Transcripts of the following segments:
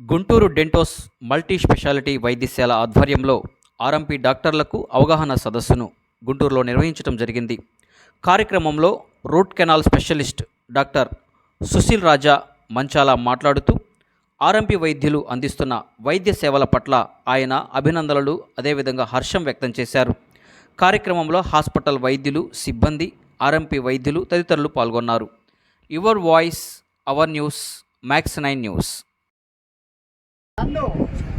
Guntur డెంటోస్ multi speciality వైద్యశాల ఆధ్వర్యంలో RMP డాక్టర్లకు అవగాహన సదస్సును గుంటూరులో నిర్వహించడం జరిగింది. కార్యక్రమంలో root canal specialist doctor Sushil Raja Manchala మాట్లాడుతూ ఆర్ఎంపీ వైద్యులు అందిస్తున్న వైద్య సేవల పట్ల ఆయన అభినందనలు అదేవిధంగా హర్షం వ్యక్తం చేశారు. కార్యక్రమంలో హాస్పిటల్ వైద్యులు సిబ్బంది ఆర్ఎంపీ వైద్యులు తదితరులు పాల్గొన్నారు. Your voice our news max nine news. నన్ను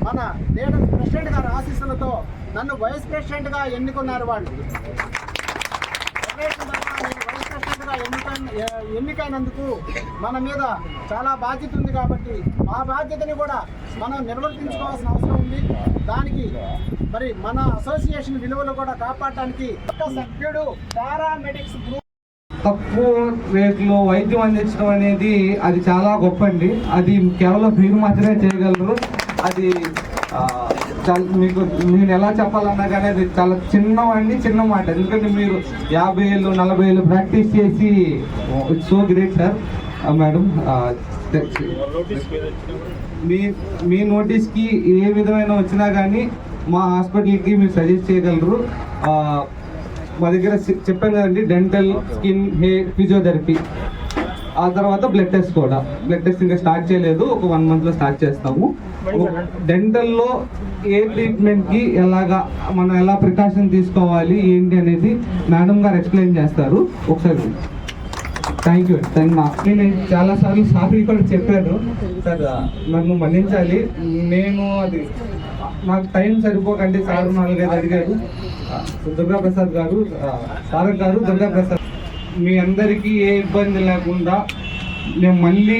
మన లీడర్ ప్రెసిడెంట్ గారి ఆశీస్సులతో నన్ను వైస్ ప్రెసిడెంట్గా ఎన్నుకున్నారు వాళ్ళు. వైస్ ఎన్నికైనందుకు మన మీద చాలా బాధ్యత ఉంది కాబట్టి ఆ బాధ్యతని కూడా మనం నిర్వర్తించుకోవాల్సిన అవసరం ఉంది. దానికి మరి మన అసోసియేషన్ విలువలు కూడా కాపాడటానికి సభ్యుడు పారామెడిక్స్ గ్రూప్ తక్కువ రేట్లో వైద్యం అందించడం అనేది అది చాలా గొప్ప అండి అది కేవలం మీరు మాత్రమే చేయగలరు. అది చాలా మీకు నేను ఎలా చెప్పాలన్నా కానీ అది చాలా చిన్నవండి చిన్న మాట. ఎందుకంటే మీరు యాభై ఏళ్ళు నలభై ఏళ్ళు ప్రాక్టీస్ చేసి it's so great sir madam మీ మీ నోటీస్కి ఏ విధమైన వచ్చినా కానీ మా హాస్పిటల్కి మీరు సజెస్ట్ చేయగలరు. మా దగ్గర చెప్పాను కదండి డెంటల్ స్కిన్ హెయిర్ ఫిజియోథెరపీ ఆ తర్వాత బ్లడ్ టెస్ట్ కూడా. బ్లడ్ టెస్ట్ ఇంకా స్టార్ట్ చేయలేదు ఒక వన్ మంత్లో స్టార్ట్ చేస్తాము. డెంటల్లో ఏ ట్రీట్మెంట్కి ఎలాగా మనం ఎలా ప్రికాషన్ తీసుకోవాలి ఏంటి అనేది మేడం గారు ఎక్స్ప్లెయిన్ చేస్తారు. ఒకసారి థ్యాంక్ యూ థ్యాంక్ మా నేను చాలాసార్లు సారీ కూడా చెప్పాను. సార్ నన్ను మన్నించాలి. నేను అది నాకు టైం సరిపోకండి సార్ నాలుగైదు అడిగారు. దుర్గా ప్రసాద్ గారు ఆ, గారు దుర్గా ప్రసాద్ మీ అందరికీ ఏ ఇబ్బంది లేకుండా మేము మళ్ళీ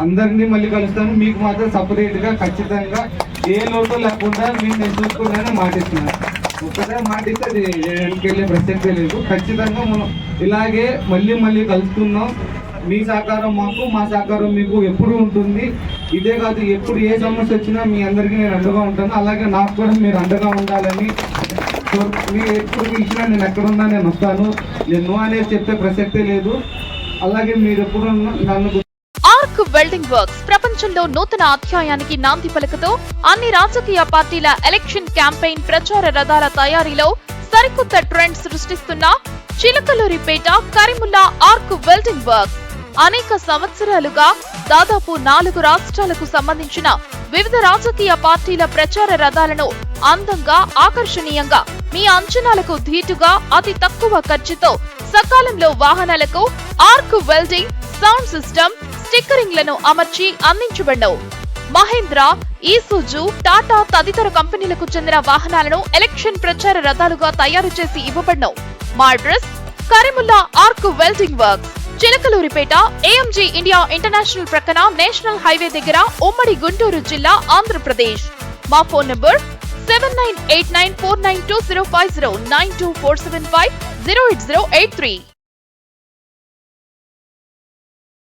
అందరినీ మళ్ళీ కలుస్తాను. మీకు మాత్రం సపరేట్గా ఖచ్చితంగా ఏ లోటు లేకుండా మీరు నేను చూసుకున్నానని మాటిస్తున్నాను ఒక్కటే మాటిస్తే అది వెళ్ళే ప్రసక్తే లేదు. ఖచ్చితంగా మనం ఇలాగే మళ్ళీ మళ్ళీ కలుస్తున్నాం. మీ సహకారం మాకు మా సహకారం మీకు ఎప్పుడు ఉంటుంది. ఇదే కాదు ఎప్పుడు ఏ సమస్య వచ్చినా మీ అందరికీ నేను అండగా ఉంటాను. అలాగే నాకు కూడా మీరు అండగా ఉండాలని మీరు ఎప్పుడు పిలిచినా నేను ఎక్కడున్నా నేను వస్తాను. నేను అనేది చెప్పే ప్రసక్తే లేదు. అలాగే మీరు ఎప్పుడు నన్ను ఆర్క్ వెల్డింగ్ వర్క్స్ ప్రపంచంలో నూతన అధ్యాయానికి నాంది పలుకుతూ అన్ని రాజకీయ పార్టీల ఎలక్షన్ క్యాంపెయిన్ ప్రచార రథాల తయారీలో సరికొత్త trend సృష్టిస్తున్న Chilakaluripet Karimulla arc welding work అనేక సంవత్సరాలుగా దాదాపు నాలుగు రాష్ట్రాలకు సంబంధించిన వివిధ రాజకీయ పార్టీల ప్రచార రథాలను అందంగా ఆకర్షణీయంగా మీ అంచనాలకు ధీటుగా అతి తక్కువ ఖర్చుతో సకాలంలో వాహనాలకు ఆర్క్ వెల్డింగ్ సౌండ్ సిస్టమ్ స్టిక్కరింగ్లను అమర్చి అందించబడ్డవు. మహేంద్ర ఈసుజు టాటా తదితర కంపెనీలకు చెందిన వాహనాలను ఎలక్షన్ ప్రచార రథాలుగా తయారు చేసి ఇవ్వబడ్డవు. మా address Karimulla arc welding works. Chilakaluripet AMG India international ప్రక్కన నేషనల్ హైవే దగ్గర ఉమ్మడి గుంటూరు జిల్లా ఆంధ్రప్రదేశ్. మా phone number seven nine eight nine four nine two zero five zero nine two four seven five zero eight zero eight three